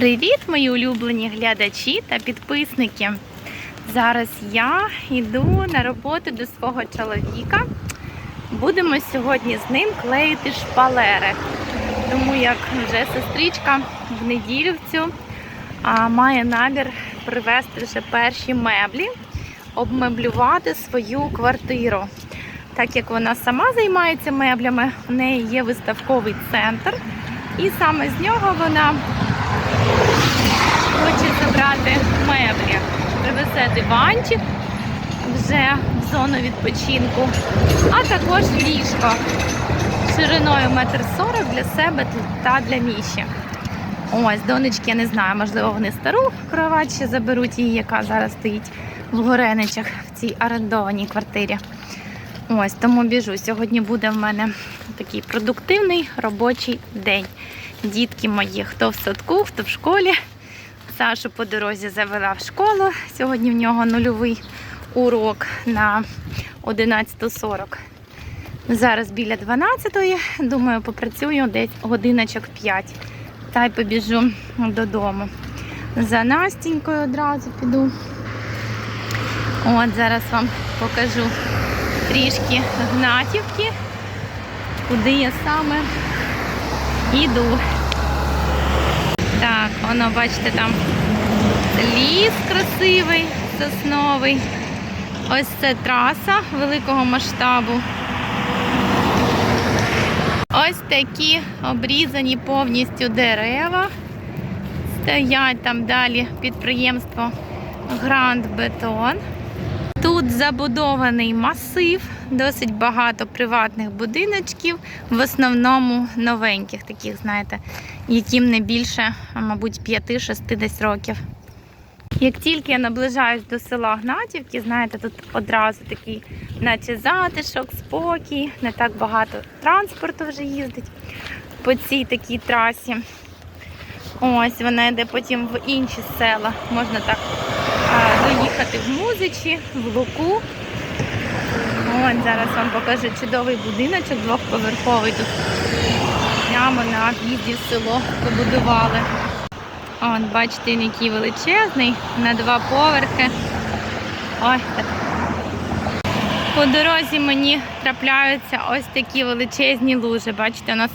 Привіт, мої улюблені глядачі та підписники. Зараз я йду на роботу до свого чоловіка. Будемо сьогодні з ним клеїти шпалери. Тому як вже сестричка в неділю в цю має намір привезти вже перші меблі, обмеблювати свою квартиру. Так як вона сама займається меблями, в неї є виставковий центр, і саме з нього вона хоче забрати меблі. Привезе диванчик вже в зону відпочинку, а також ліжко шириною 1,40 м для себе та для Міші. Ось, донечки, я не знаю, можливо, вони стару кровать ще заберуть її, яка зараз стоїть в Гореничах в цій орендованій квартирі. Ось, тому біжу. Сьогодні буде в мене такий продуктивний робочий день. Дітки мої, хто в садку, хто в школі. Сашу по дорозі завела в школу. Сьогодні в нього нульовий урок на 11.40. Зараз біля 12-ї. Думаю, попрацюю десь годиночок 5. Та й побіжу додому. За Настінькою одразу піду. От зараз вам покажу трішки гнатівки, куди я саме йду. Так, воно, бачите, там ліс красивий, сосновий. Ось це траса великого масштабу. Ось такі обрізані повністю дерева. Стоять там далі підприємство Гранд Бетон. Тут забудований масив, досить багато приватних будиночків, в основному новеньких, таких, знаєте, яким не більше, мабуть, 5-6 десь років. Як тільки я наближаюсь до села Гнатівки, знаєте, тут одразу такий, наче затишок, спокій, не так багато транспорту вже їздить по цій такій трасі. Ось вона йде потім в інші села. Можна так доїхати в Музичі, в Луку. От зараз вам покажу чудовий будиночок двохповерховий тут. Прямо на в'їзді в село побудували. От, бачите, він який величезний, на два поверхи. Ось. По дорозі мені трапляються ось такі величезні лужи. Бачите, у нас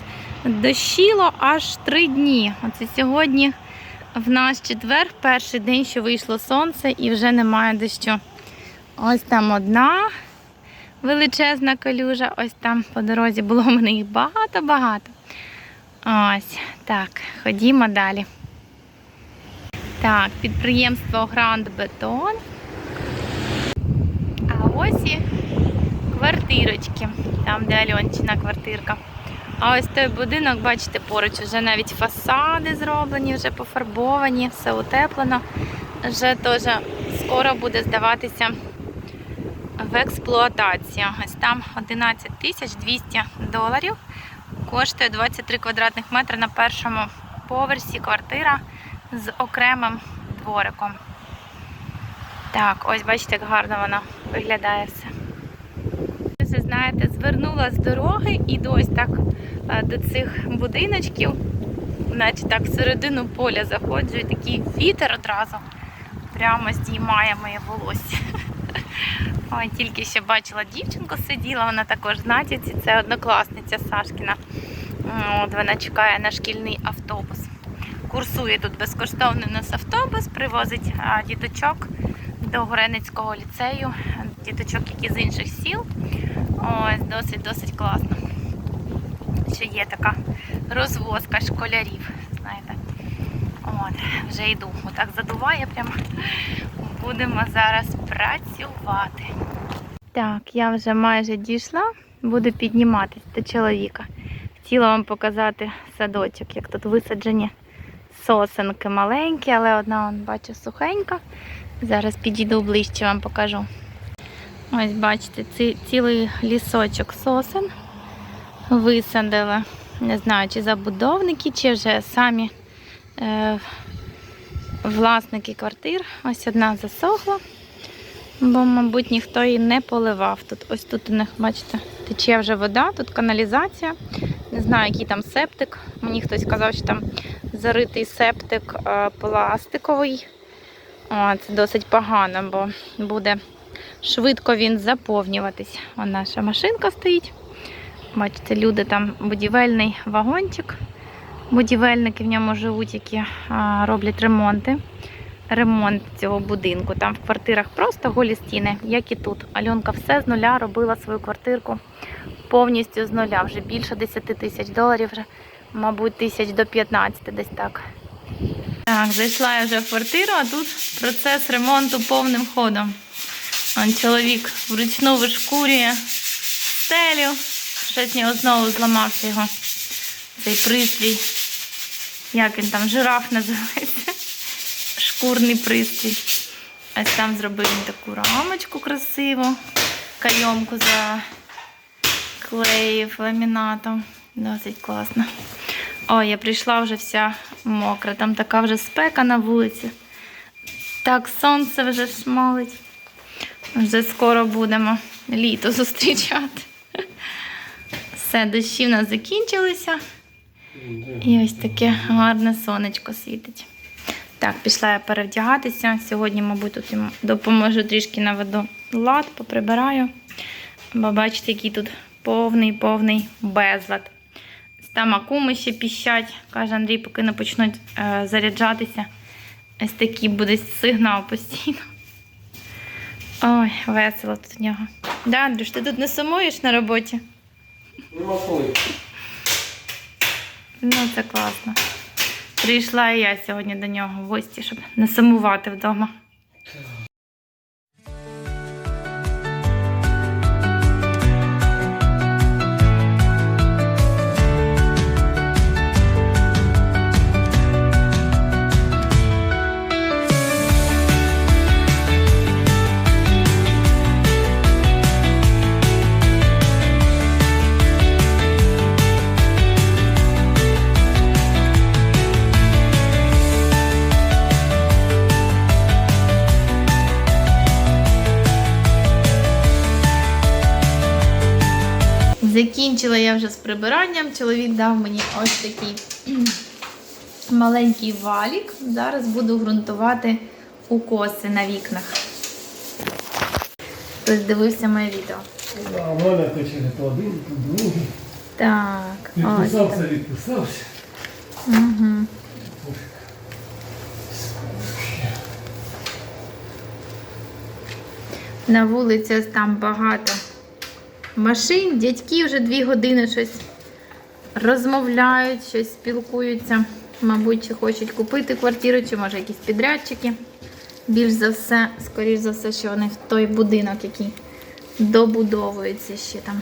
дощило аж три дні. Оце сьогодні в наш четвер, перший день, що вийшло сонце і вже немає дощу. Ось там одна величезна калюжа, ось там по дорозі було в мене їх багато-багато. Ось так, ходімо далі. Так, підприємство Гранд Бетон. А ось і квартирочки. Там, де Альончина квартирка. А ось той будинок, бачите, поруч вже навіть фасади зроблені, вже пофарбовані, все утеплено. Вже теж скоро буде здаватися в експлуатацію. Ось там 11 тисяч 200 доларів. Коштує 23 квадратних метри на першому поверсі квартира з окремим двориком. Так, ось бачите, як гарно воно виглядає все. Вже, знаєте, звернула з дороги і ось так е, до цих будиночків, наче так всередину поля заходжу, і такий вітер одразу прямо здіймає моє волосся. Ой, тільки ще бачила дівчинку сиділа, вона також в Натівці, це однокласниця Сашкіна. От Вона чекає на шкільний автобус. Курсує тут безкоштовний у нас автобус, привозить діточок до Гореницького ліцею, діточок, які з інших сіл. Ось, досить-досить класно. Що є така розвозка школярів, знаєте. От, вже йду. Отак задуває прямо. Будемо зараз працювати. Так, я вже майже дійшла, буду підніматись до чоловіка. Хотіла вам показати садочок, як тут висаджені сосенки маленькі, але одна, бачу, сухенька. Зараз підійду ближче, вам покажу. Ось, бачите, ці, цілий лісочок сосен висадили. Не знаю, чи забудовники, чи вже самі е, власники квартир. Ось одна засохла, бо, мабуть, ніхто її не поливав. Тут, ось тут у них, бачите, тече вже вода, тут каналізація. Не знаю, який там септик. Мені хтось сказав, що там заритий септик е, пластиковий. О, це досить погано, бо буде швидко він заповнюватись. Вон наша машинка стоїть. Бачите, люди там будівельний вагончик. Будівельники в ньому живуть, які роблять ремонти. Ремонт цього будинку. Там в квартирах просто голі стіни, як і тут. Альонка все з нуля робила свою квартирку повністю з нуля. Вже більше 10 тисяч доларів, вже, мабуть, тисяч до 15 десь так. Так, зайшла я вже в квартиру, а тут процес ремонту повним ходом. Чоловік вручну вишкурює стелю. Щось в нього знову зламався його цей пристрій. Як він там, жираф називається. Шкурний пристрій. Ось там зробив він таку рамочку красиву. Кайомку заклеїв ламінатом. Досить класно. Ой, я прийшла вже вся мокра. Там така вже спека на вулиці. Так сонце вже шмалить. Вже скоро будемо літо зустрічати. Все, дощі в нас закінчилися. І ось таке гарне сонечко світить. Так, пішла я перевдягатися. Сьогодні, мабуть, тут допоможу трішки наведу лад, поприбираю. Бо бачите, який тут повний-повний безлад. Там акуми ще піщать. Каже Андрій, поки не почнуть е, заряджатися. Ось такий буде сигнал постійно. Ой, весело тут в нього. Да, Андрюш, ти тут не сумуєш на роботі? Нема коли. Ну, це класно. Прийшла і я сьогодні до нього в гості, щоб не сумувати вдома. Прибиранням. Чоловік дав мені ось такий маленький валік. Зараз буду ґрунтувати укоси на вікнах. Хтось дивився моє відео. А мене то один, то другий. Так, ось Відписався, так. відписався. Угу. На вулиці ось там багато машин. Дядьки вже дві години щось розмовляють, щось спілкуються. Мабуть, чи хочуть купити квартиру, чи може якісь підрядчики. Більш за все, скоріш за все, що вони в той будинок, який добудовується ще там.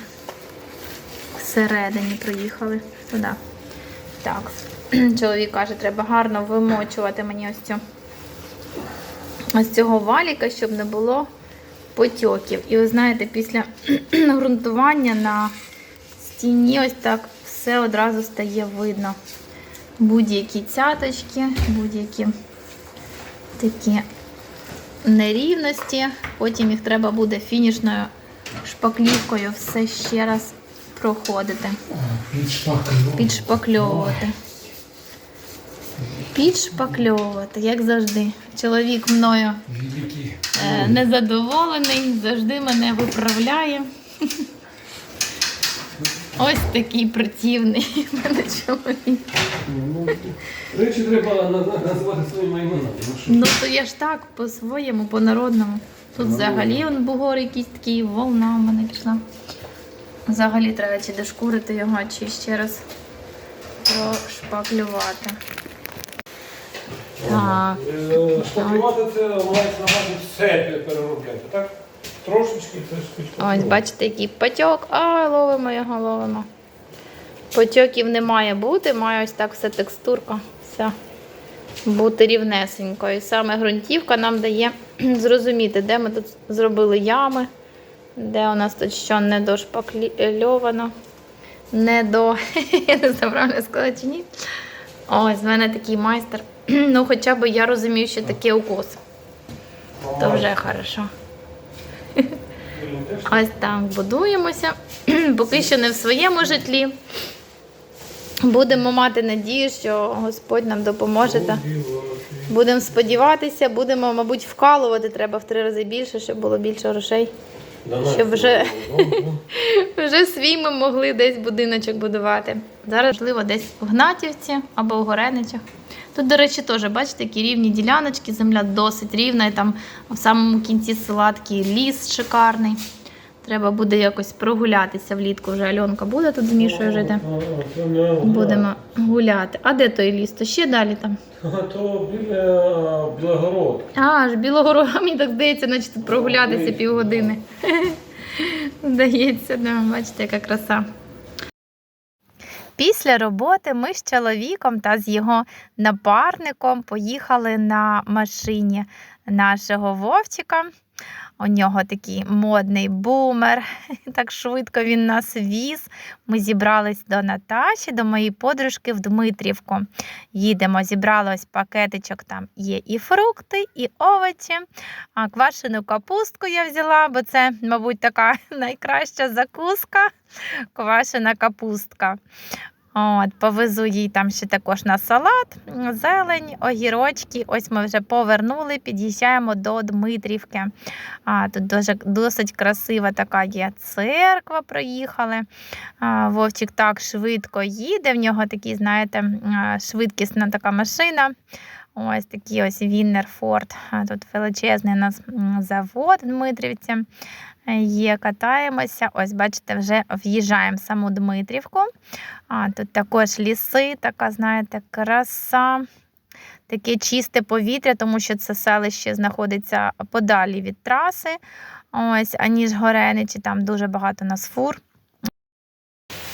Всередині приїхали туди. Так, чоловік каже, треба гарно вимочувати мені ось цю ось цього валіка, щоб не було потьоків. І ви знаєте, після ґрунтування на стіні ось так все одразу стає видно. Будь-які цяточки, будь-які такі нерівності. Потім їх треба буде фінішною шпаклівкою все ще раз проходити, підшпакльовувати. Підшпакльовувати, як завжди. Чоловік мною е, незадоволений, завжди мене виправляє. Ось такий противний в мене чоловік. Ну, Речі треба на- на- називати своїми іменами. Ну. Ну то я ж так, по-своєму, по-народному. Тут взагалі он бугор якийсь такий, волна в мене пішла. Взагалі треба чи дошкурити його, чи ще раз прошпаклювати. Так. Шпаклювати це мається на увазі все переробляти, так? Трошечки це ж. Ось, бачите, який потьок. А, ловимо його, ловимо. Потьоків не має бути, має ось так все текстурка. Вся бути рівнесенько. І саме ґрунтівка нам дає зрозуміти, де ми тут зробили ями, де у нас тут що не дошпакльовано, не до. Я не знаю, правильно сказала чи ні. Ось, в мене такий майстер. Ну, хоча б я розумію, що таке укос. То вже хорошо. Ось так будуємося. Поки що не в своєму житлі. Будемо мати надію, що Господь нам допоможе. Та будемо сподіватися, будемо, мабуть, вкалувати. Треба в три рази більше, щоб було більше грошей. Щоб вже- Вже свій ми могли десь будиночок будувати. Зараз, можливо, десь в Гнатівці або в Гореничах. Тут, до речі, теж, бачите, такі рівні діляночки, земля досить рівна, і там в самому кінці села такий ліс шикарний. Треба буде якось прогулятися влітку. Вже Альонка буде тут з Мішою жити. Будемо гуляти. А де той ліс? То ще далі там. То біля Білогород. А, аж Білогород, мені так здається, наче тут прогулятися півгодини. Здається, да, бачите, яка краса. Після роботи ми з чоловіком та з його напарником поїхали на машині нашого Вовчика. У нього такий модний бумер. Так швидко він нас віз. Ми зібрались до Наташі, до моєї подружки в Дмитрівку. Їдемо, зібрали ось пакетичок. Там є і фрукти, і овочі. А квашену капустку я взяла, бо це, мабуть, така найкраща закуска. Квашена капустка. От, повезу їй там ще також на салат, зелень, огірочки. Ось ми вже повернули, під'їжджаємо до Дмитрівки. А, тут дуже, досить красива така є церква. Проїхали. А, Вовчик так швидко їде. В нього такий, знаєте, швидкісна така машина. Ось такий ось Віннер Форд. А Тут величезний у нас завод Дмитрівці. Є, катаємося. Ось, бачите, вже в'їжджаємо в саму Дмитрівку. А, тут також ліси, така, знаєте, краса. Таке чисте повітря, тому що це селище знаходиться подалі від траси, ось, аніж Гореничі, там дуже багато нас фур.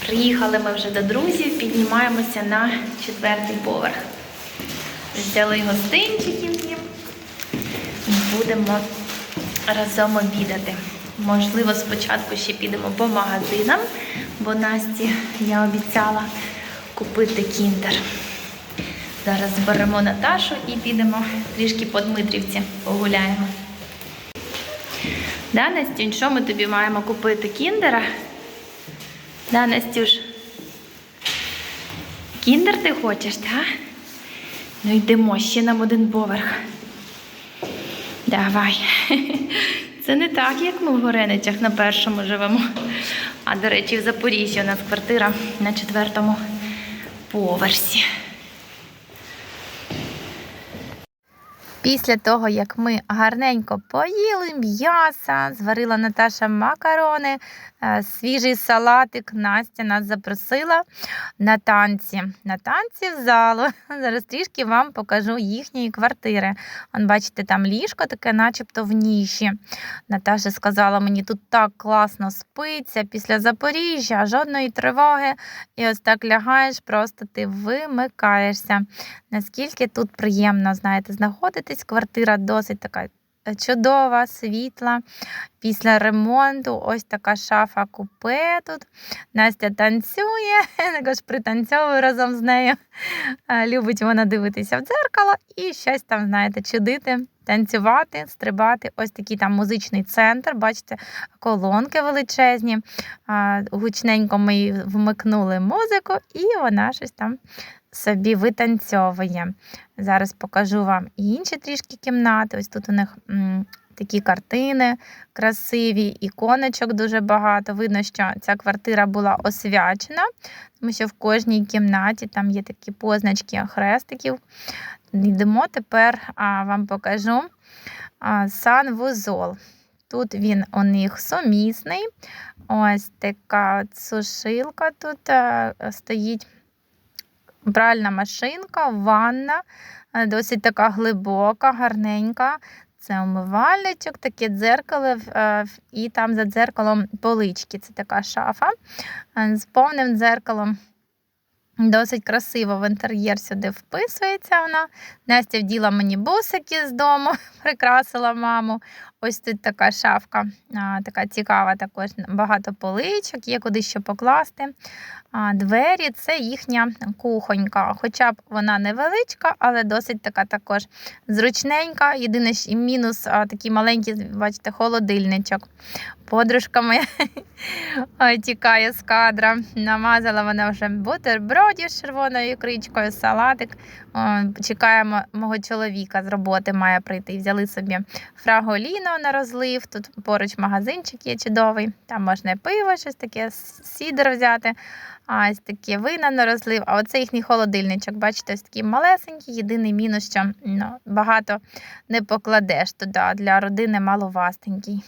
Приїхали ми вже до друзів, піднімаємося на четвертий поверх. Взяли гостинчиків їм. Будемо разом обідати. Можливо, спочатку ще підемо по магазинам, бо Насті я обіцяла купити кіндер. Зараз зберемо Наташу і підемо трішки по Дмитрівці погуляємо. Да, Настюнь, що ми тобі маємо купити? Кіндера? Да, Настюш? Кіндер ти хочеш, так? Ну йдемо ще нам один поверх. Давай. Це не так, як ми в Гореничах на першому живемо. А до речі, в Запоріжжі у нас квартира на четвертому поверсі. Після того, як ми гарненько поїли м'яса, зварила Наташа макарони, свіжий салатик, Настя нас запросила на танці. На танці в залу. Зараз трішки вам покажу їхньої квартири. Он, бачите, там ліжко таке, начебто в ніші. Наташа сказала, мені тут так класно спиться після Запоріжжя, жодної тривоги. І ось так лягаєш, просто ти вимикаєшся. Наскільки тут приємно, знаєте, знаходитись. Квартира досить така е, чудова, світла. Після ремонту ось така шафа купе тут. Настя танцює, також пританцьовую разом з нею. Любить вона дивитися в дзеркало і щось там, знаєте, чудити, танцювати, стрибати. Ось такий там музичний центр. Бачите, колонки величезні. Гучненько ми вмикнули музику, і вона щось там собі витанцьовує. Зараз покажу вам і інші трішки кімнати. Ось тут у них такі картини красиві, іконочок дуже багато. Видно, що ця квартира була освячена, тому що в кожній кімнаті там є такі позначки хрестиків. Йдемо тепер, а, вам покажу а, санвузол. Тут він у них сумісний. Ось така сушилка тут е, стоїть. Пральна машинка, ванна, е, досить така глибока, гарненька. Це умивальничок, таке дзеркало, е, і там за дзеркалом полички. Це така шафа е, з повним дзеркалом. Досить красиво в інтер'єр сюди вписується вона. Настя вділа мені бусики з дому, прикрасила маму. Ось тут така шафка, така цікава, також багато поличок, є куди що покласти. Двері це їхня кухонька. Хоча б вона невеличка, але досить така також зручненька. Єдине ж мінус такий маленький, бачите, холодильничок. Подружка моя тікає з кадра. Намазала вона вже бутербродів з червоною ікричкою, салатик. О, чекаємо мого чоловіка з роботи, має прийти. Взяли собі фраголіно на розлив. Тут поруч магазинчик є чудовий. Там можна пиво, щось таке, сідр взяти. А ось таке вина на розлив. А оце їхній холодильничок. Бачите, ось такий малесенький. Єдиний мінус, що ну, багато не покладеш туди. Для родини маловастенький.